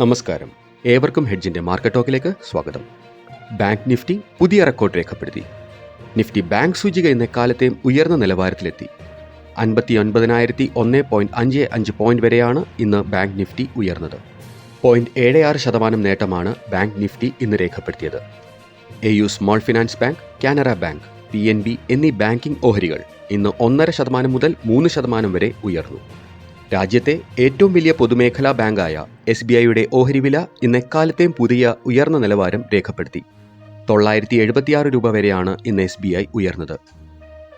നമസ്കാരം. ഏവർക്കും ഹെഡ്ജിന്റെ മാർക്കറ്റ് ടോക്കിലേക്ക് സ്വാഗതം. ബാങ്ക് നിഫ്റ്റി പുതിയ റെക്കോർഡ് രേഖപ്പെടുത്തി. നിഫ്റ്റി ബാങ്ക് സൂചിക ഇന്ന് എക്കാലത്തെയും ഉയർന്ന നിലവാരത്തിലെത്തി. അൻപത്തി ഒൻപതിനായിരത്തി ഒന്ന് പോയിന്റ് അഞ്ച് അഞ്ച് പോയിന്റ് വരെയാണ് ഇന്ന് ബാങ്ക് നിഫ്റ്റി ഉയർന്നത്. പോയിന്റ് ഏഴ് ആറ് ശതമാനം നേട്ടമാണ് ബാങ്ക് നിഫ്റ്റി ഇന്ന് രേഖപ്പെടുത്തിയത്. A U small finance bank Canara bank P N B എന്നീ ബാങ്കിംഗ് ഓഹരികൾ ഇന്ന് ഒന്നര ശതമാനം മുതൽ മൂന്ന് ശതമാനം വരെ ഉയർന്നു. രാജ്യത്തെ ഏറ്റവും വലിയ പൊതുമേഖലാ ബാങ്കായ എസ് ബി ഐയുടെ ഓഹരി വില ഇന്ന് എക്കാലത്തെയും പുതിയ ഉയർന്ന നിലവാരം രേഖപ്പെടുത്തി. തൊള്ളായിരത്തി എഴുപത്തിയാറ് രൂപ വരെയാണ് ഇന്ന് എസ് ബി ഐ ഉയർന്നത്.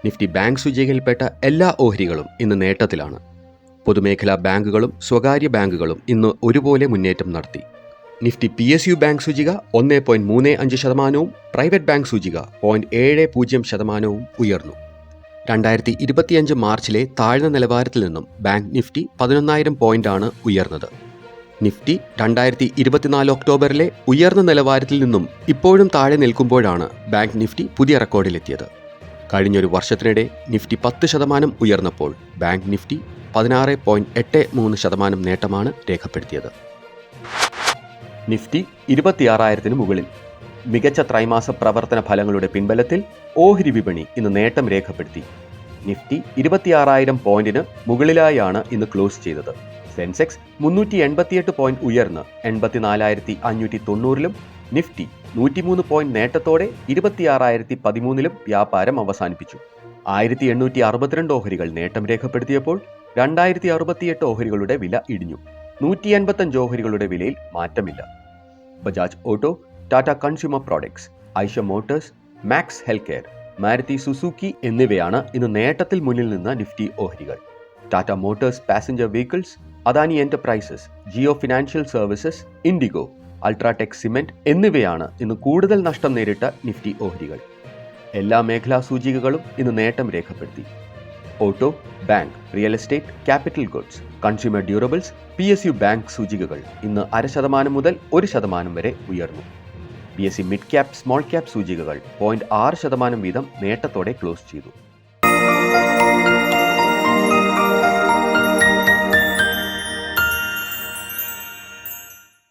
നിഫ്റ്റി ബാങ്ക് സൂചികയിൽപ്പെട്ട എല്ലാ ഓഹരികളും ഇന്ന് നേട്ടത്തിലാണ്. പൊതുമേഖലാ ബാങ്കുകളും സ്വകാര്യ ബാങ്കുകളും ഇന്ന് ഒരുപോലെ മുന്നേറ്റം നടത്തി. Nifty P S U bank സൂചിക ഒന്ന് പോയിന്റ് മൂന്ന് അഞ്ച് ശതമാനവും പ്രൈവറ്റ് ബാങ്ക് സൂചിക പോയിന്റ് ഏഴ് പൂജ്യം ശതമാനവും ഉയർന്നു. രണ്ടായിരത്തി ഇരുപത്തിയഞ്ച് മാർച്ചിലെ താഴ്ന്ന നിലവാരത്തിൽ നിന്നും ബാങ്ക് നിഫ്റ്റി പതിനൊന്നായിരം പോയിന്റാണ് ഉയർന്നത്. നിഫ്റ്റി രണ്ടായിരത്തി ഇരുപത്തിനാല് ഒക്ടോബറിലെ ഉയർന്ന നിലവാരത്തിൽ നിന്നും ഇപ്പോഴും താഴെ നിൽക്കുമ്പോഴാണ് ബാങ്ക് നിഫ്റ്റി പുതിയ റെക്കോർഡിലെത്തിയത്. കഴിഞ്ഞൊരു വർഷത്തിനിടെ നിഫ്റ്റി പത്ത് ശതമാനം ഉയർന്നപ്പോൾ ബാങ്ക് നിഫ്റ്റി പതിനാറ് പോയിന്റ് എട്ട് മൂന്ന് ശതമാനം നേട്ടമാണ് രേഖപ്പെടുത്തിയത്. നിഫ്റ്റി ഇരുപത്തിയാറായിരത്തിന് മുകളിൽ മികച്ച ത്രൈമാസ പ്രവർത്തന ഫലങ്ങളുടെ പിൻബലത്തിൽ ഓഹരി വിപണി ഇന്ന് നേട്ടം രേഖപ്പെടുത്തി. നിഫ്റ്റി ഇരുപത്തിയാറായിരം പോയിന്റിന് മുകളിലായാണ് ഇന്ന് ക്ലോസ് ചെയ്തത്. സെൻസെക്സ് മുന്നൂറ്റി എൺപത്തിയെട്ട് പോയിന്റ് ഉയർന്ന് എൺപത്തിനാലായിരത്തി അഞ്ഞൂറ്റി തൊണ്ണൂറിലും നിഫ്റ്റി നൂറ്റിമൂന്ന് പോയിന്റ് നേട്ടത്തോടെ ഇരുപത്തിയാറായിരത്തി പതിമൂന്നിലും വ്യാപാരം അവസാനിപ്പിച്ചു. ആയിരത്തി എണ്ണൂറ്റി അറുപത്തിരണ്ട് ഓഹരികൾ നേട്ടം രേഖപ്പെടുത്തിയപ്പോൾ രണ്ടായിരത്തി അറുപത്തിയെട്ട് ഓഹരികളുടെ വില ഇടിഞ്ഞു. നൂറ്റി എൺപത്തഞ്ച് ഓഹരികളുടെ വിലയിൽ മാറ്റമില്ല. Bajaj auto Tata consumer products Eicher motors Max health care Maruti Suzuki എന്നിവയാണ് ഇന്ന് നേട്ടത്തിൽ മുന്നിൽ നിന്ന നിഫ്റ്റി ഓഹരികൾ. Tata motors passenger vehicles Adani enterprises Jio financial services IndiGo UltraTech cement എന്നിവയാണ് ഇന്ന് കൂടുതൽ നഷ്ടം നേരിട്ട നിഫ്റ്റി ഓഹരികൾ. എല്ലാ മേഖലാ സൂചികകളും ഇന്ന് നേട്ടം രേഖപ്പെടുത്തി. Auto bank real estate capital goods consumer durables P S U bank സൂചികകൾ ഇന്ന് അര ശതമാനം മുതൽ ഒരു ശതമാനം വരെ ഉയർന്നു. B S E mid cap small cap സൂചികകൾ പോയിന്റ് ആറ് ശതമാനം വീതം നേട്ടത്തോടെ ക്ലോസ് ചെയ്തു.